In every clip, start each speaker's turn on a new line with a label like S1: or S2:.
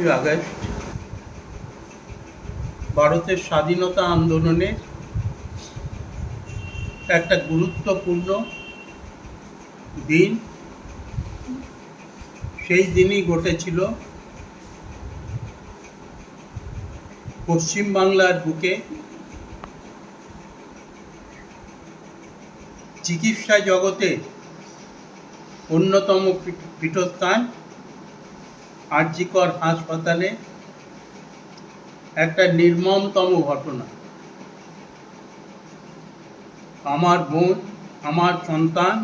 S1: পনেরোই আগস্ট ভারতের স্বাধীনতা আন্দোলনের একটা গুরুত্বপূর্ণ দিন। সেই দিনই ঘটেছিল পশ্চিমবাংলার বুকে চিকিৎসা জগতে অন্যতম পীঠ- পীঠস্থান। আরজিকর হাসপাতালে একটা নির্মমতম ঘটনা। আমার বোন, আমার সন্তান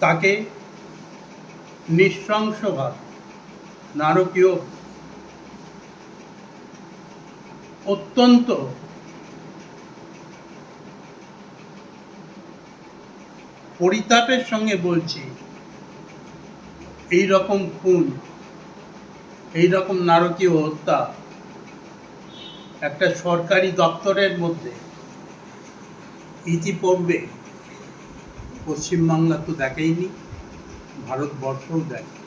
S1: তাকে নৃশংসভাবে নারকীয় অত্যন্ত পরিতাপের সঙ্গে বলছি এই রকম খুন এই রকম নারকীয় হত্যা একটা সরকারি দপ্তরের মধ্যে ইতিপূর্বে পশ্চিমবাংলা তো দেখেইনি, ভারতবর্ষও দেখে।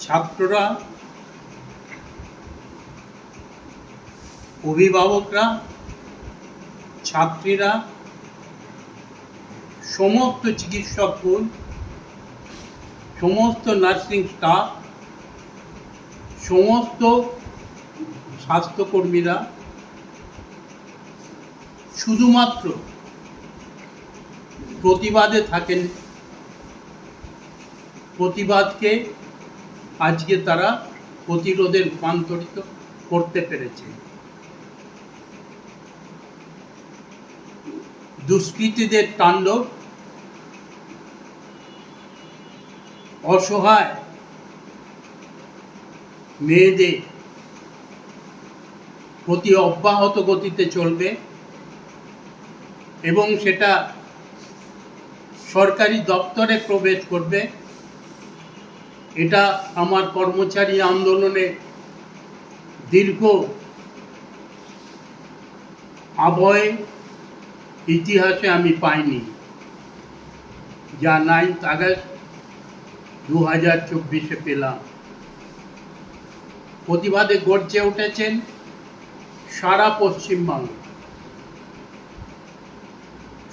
S1: ছাত্ররা, অভিভাবকরা, ছাত্রীরা সমস্ত চিকিৎসকগণ সমস্ত নার্সিং স্টাফ, সমস্ত স্বাস্থ্যকর্মীরা, শুধুমাত্র প্রতিবাদে থাকেন। প্রতিবাদকে আজকে তারা প্রতিরোধে রূপান্তরিত করতে পেরেছে। দুষ্কৃতীদের তাণ্ডব অসহায় মেয়েদের প্রতি অব্যাহত গতিতে চলবে এবং সেটা সরকারি দপ্তরে প্রবেশ করবে। এটা আমার কর্মচারী আন্দোলনে দীর্ঘ আবয়ে ইতিহাসে আমি পাইনি। যা নাইন্থ আগস্ট দু হাজার চব্বিশে পেলাম। প্রতিবাদে গর্জে উঠেছেন সারা পশ্চিমবঙ্গ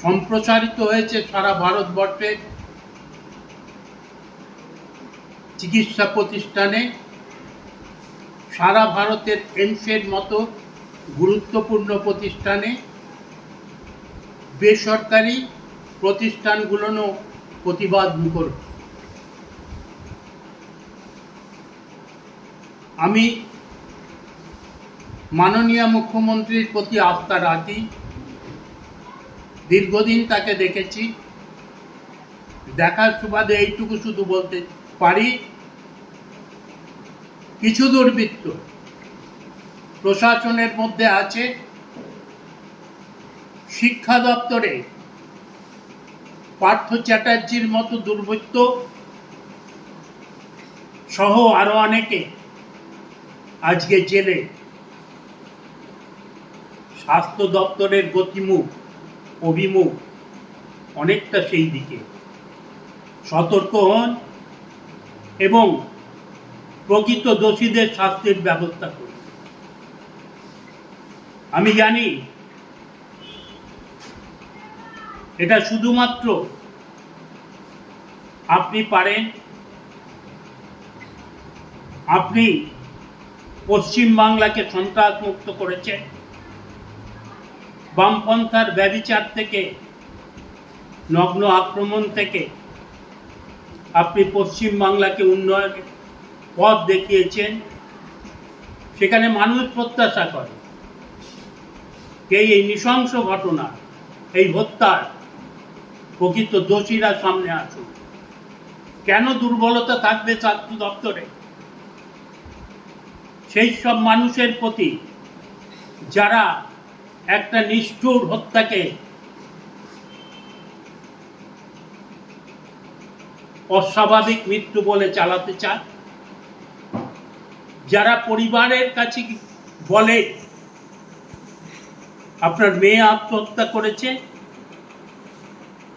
S1: সম্প্রসারিত হয়েছে সারা ভারতবর্ষে চিকিৎসা প্রতিষ্ঠানে। সারা ভারতের এমসের মতো গুরুত্বপূর্ণ প্রতিষ্ঠানে বেসরকারি প্রতিষ্ঠানগুলোও প্রতিবাদ মুখর আমি মাননীয় মুখ্যমন্ত্রীর প্রতি আস্থা রাখি। দীর্ঘদিন তাকে দেখেছি। দেখার সুবাদে এইটুকু শুধু বলতে পারি, কিছু দুর্বৃত্ত প্রশাসনের মধ্যে আছে। শিক্ষা দপ্তরে পার্থ চ্যাটার্জির মতো দুর্বৃত্ত সহ আরও অনেকে আজকে জেলে স্বাস্থ্য দপ্তরের গতিমুখ, অভিমুখ অনেকটা সেই দিকে। সতর্ক হন এবং প্রকৃত দোষীদের শাস্তির ব্যবস্থা করুন। আমি জানি এটা শুধুমাত্র আপনি পারেন, আপনি পশ্চিম বাংলাকে সন্ত্রাস মুক্ত করেছেন বামপন্থার ব্যবিচার থেকে, নগ্ন আক্রমণ থেকে আপনি পশ্চিম বাংলাকে উন্নয়নের পথ দেখিয়েছেন। সেখানে মানুষ প্রত্যাশা করে এই এই নৃশংস ঘটনা, এই হত্যার প্রকৃত দোষীরা সামনে আসুক। কেন দুর্বলতা থাকবে ছাত্র দপ্তরে? সেই সব মানুষের প্রতি যারা একটা নিষ্ঠুর হত্যাকে অস্বাভাবিক মৃত্যু বলে চালাতে চায়, যারা পরিবারের কাছে বলে, আপনার মেয়ে আত্মহত্যা করেছে,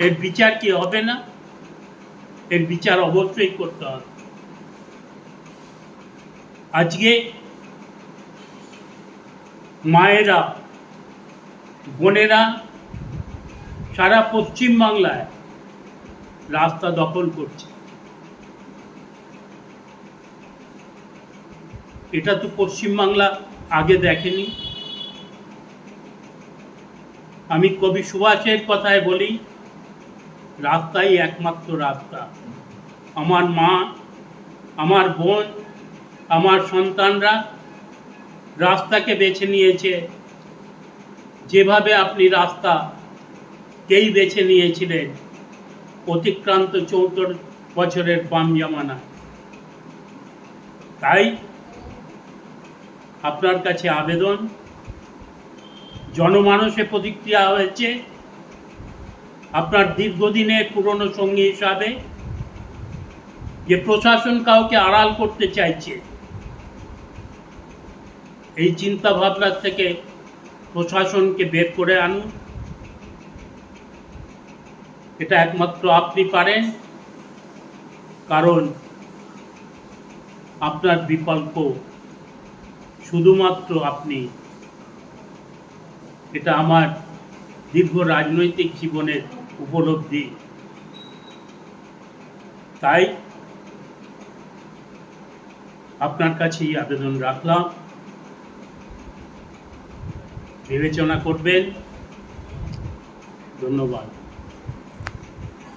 S1: এর বিচার কি হবে না? এর বিচার অবশ্যই করতে হবে। আজকে মায়েরা, বোনেরা সারা পশ্চিম বাংলায় রাস্তা দখল করছে। এটা তো পশ্চিমবাংলা আগে দেখেনি। আমি কবি সুভাষের কথায় বলি, রাস্তাই একমাত্র রাস্তা। আমার মা, আমার বোন আমার সন্তানরা রাস্তাকে বেছে নিয়েছে। যেভাবে আপনি রাস্তা কেই বেছে নিয়েছিলেন, অতিক্রান্ত চৌত্তর বছরের বাম জামানা। তাই আপনার কাছে আবেদন, জনমানসে প্রতিক্রিয়া হয়েছে। আপনার দীর্ঘদিনের পুরনো সঙ্গী হিসাবে যে প্রশাসন কাউকে আড়াল করতে চাইছে এই চিন্তা ভাবনার থেকে প্রশাসনকে বের করে আনুন। এটা একমাত্র আপনি পারেন, কারণ আপনার বিকল্প শুধুমাত্র আপনি। এটা আমার দীর্ঘ রাজনৈতিক জীবনের উপলব্ধি। তাই আপনার কাছেই আবেদন রাখলাম। বিবেচনা করবেন। ধন্যবাদ।